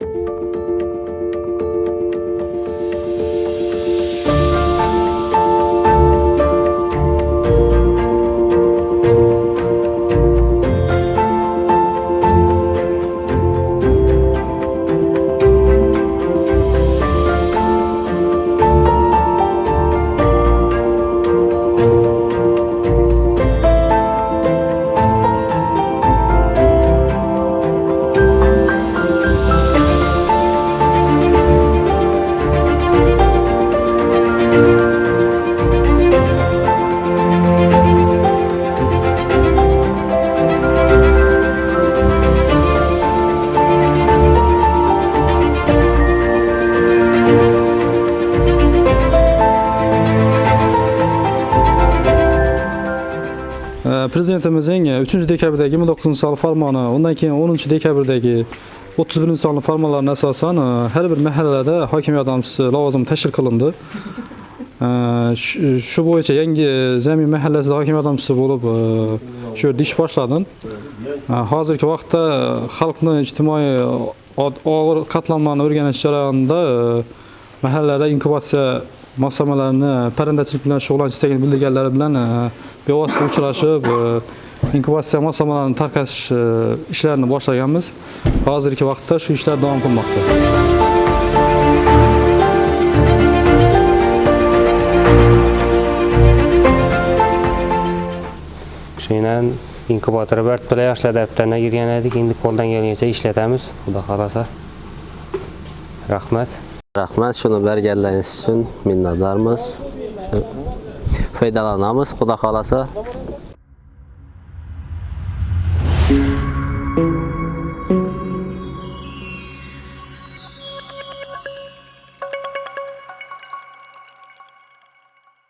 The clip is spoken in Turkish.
you Prezidentimizin 3 dekabrdagi 2009 yil farmoni, undan keyin 10 dekabrdagi 31 sonli farmonlarına asosan e, har bir mahallada hokim yordamchisi lavozimi tashkil qilindi. Shu shu bo'yicha yangi Zamin mahallasida hokim yordamchisi bo'lib e, shu ish boshladim. Hozirgi vaqtda xalqni ijtimoiy og'ir qatlamlarni o'rganish jarayonida e, mahallada inkubatsiya moslamalarni parrandachilik bilan shug'ullanish istagan bildirganlari bilan e, bevosita uchrashib e, inkubatsiya moslamalarini tarqatish e, ishlarini boshlaganmiz. Hozirgi vaqtda shu ishlar davom qilmoqda. Shunan inkubator bir to'la yoshlar daftarini girgan edik endi qo'ldan kelgancha ishlatamiz. Xudo xohlasa. Rahmat. Rahmat, shuni berganligingiz uchun minnatdormiz. Foydalanamiz, Xudo xolasa.